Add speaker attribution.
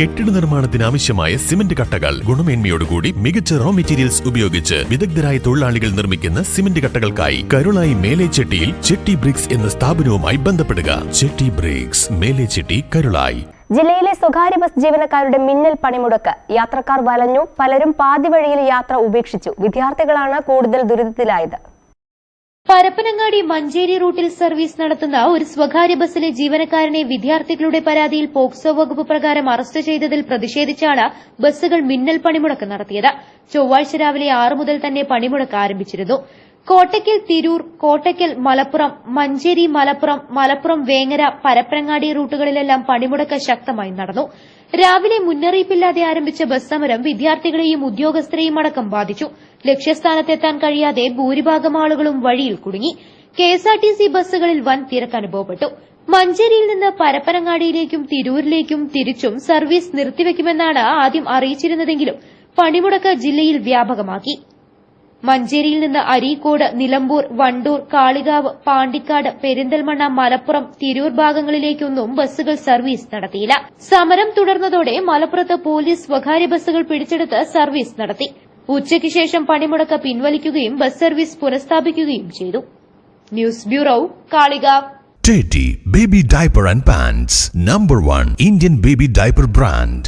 Speaker 1: കെട്ടിട നിർമ്മാണത്തിന് ആവശ്യമായ സിമന്റ് കട്ടകൾ. ഗുണമേന്മയോടുകൂടി മികച്ച റോ മെറ്റീരിയൽസ് ഉപയോഗിച്ച് വിദഗ്ധരായ തൊഴിലാളികൾ നിർമ്മിക്കുന്ന സിമന്റ് കട്ടകൾക്കായി കരുളായി മേലേച്ചെട്ടിയിൽ ചെട്ടി ബ്രിക്സ് എന്ന സ്ഥാപനവുമായി ബന്ധപ്പെടുക. ചെട്ടി ബ്രിക്സ് മേലേച്ചെട്ടി കരുളായി.
Speaker 2: ജില്ലയിലെ സ്വകാര്യ ബസ് ജീവനക്കാരുടെ മിന്നൽ പണിമുടക്ക്. യാത്രക്കാർ വലഞ്ഞു പലരും പാതിവഴിയിൽ യാത്ര ഉപേക്ഷിച്ചു. വിദ്യാർത്ഥികളാണ് കൂടുതൽ ദുരിതത്തിലായത്.
Speaker 3: പരപ്പനങ്ങാടി മഞ്ചേരി റൂട്ടിൽ സർവീസ് നടത്തുന്ന ഒരു സ്വകാര്യ ബസ്സിലെ ജീവനക്കാരനെ വിദ്യാർത്ഥികളുടെ പരാതിയിൽ പോക്സോ വകുപ്പ് പ്രകാരം അറസ്റ്റ് ചെയ്തതിൽ പ്രതിഷേധിച്ചാണ് ബസ്സുകൾ മിന്നൽ പണിമുടക്ക് നടത്തിയത്. ചൊവ്വാഴ്ച രാവിലെ ആറ് മുതൽ തന്നെ പണിമുടക്ക് ആരംഭിച്ചിരുന്നു. കോട്ടയ്ക്കൽ തിരൂർ കോട്ടയ്ക്കൽ മലപ്പുറം മഞ്ചേരി മലപ്പുറം മലപ്പുറം വേങ്ങര പരപ്രങ്ങാടി റൂട്ടുകളിലെല്ലാം പണിമുടക്ക് ശക്തമായി നടന്നു. രാവിലെ മുന്നറിയിപ്പില്ലാതെ ആരംഭിച്ച ബസ് സമരം വിദ്യാർത്ഥികളെയും ഉദ്യോഗസ്ഥരെയും അടക്കം ബാധിച്ചു. ലക്ഷ്യസ്ഥാനത്തെത്താൻ കഴിയാതെ ഭൂരിഭാഗം ആളുകളും വഴിയിൽ കുടുങ്ങി. കെഎസ്ആർടിസി ബസ്സുകളിൽ വൻ തിരക്ക് അനുഭവപ്പെട്ടു. മഞ്ചേരിയിൽ നിന്ന് പരപ്പനങ്ങാടിയിലേക്കും തിരൂരിലേക്കും തിരിച്ചും സർവീസ് നിർത്തിവെക്കുമെന്നാണ് ആദ്യം അറിയിച്ചിരുന്നതെങ്കിലും പണിമുടക്ക് ജില്ലയിൽ വ്യാപകമാക്കി. മഞ്ചേരിയിൽ നിന്ന് അരീക്കോട് നിലമ്പൂർ വണ്ടൂർ കാളികാവ് പാണ്ടിക്കാട് പെരിന്തൽമണ്ണ മലപ്പുറം തിരൂർ ഭാഗങ്ങളിലേക്കൊന്നും ബസ്സുകൾ സർവീസ് നടത്തിയില്ല. സമരം തുടർന്നതോടെ മലപ്പുറത്ത് പോലീസ് സ്വകാര്യ ബസ്സുകൾ പിടിച്ചെടുത്ത് സർവീസ് നടത്തി. ഉച്ചയ്ക്ക് ശേഷം പണിമുടക്ക് പിൻവലിക്കുകയും ബസ് സർവീസ് പുനഃസ്ഥാപിക്കുകയും ചെയ്തു. News bureau Kalikavu.
Speaker 1: Teddy baby Diaper and pants number 1 Indian baby Diaper Brand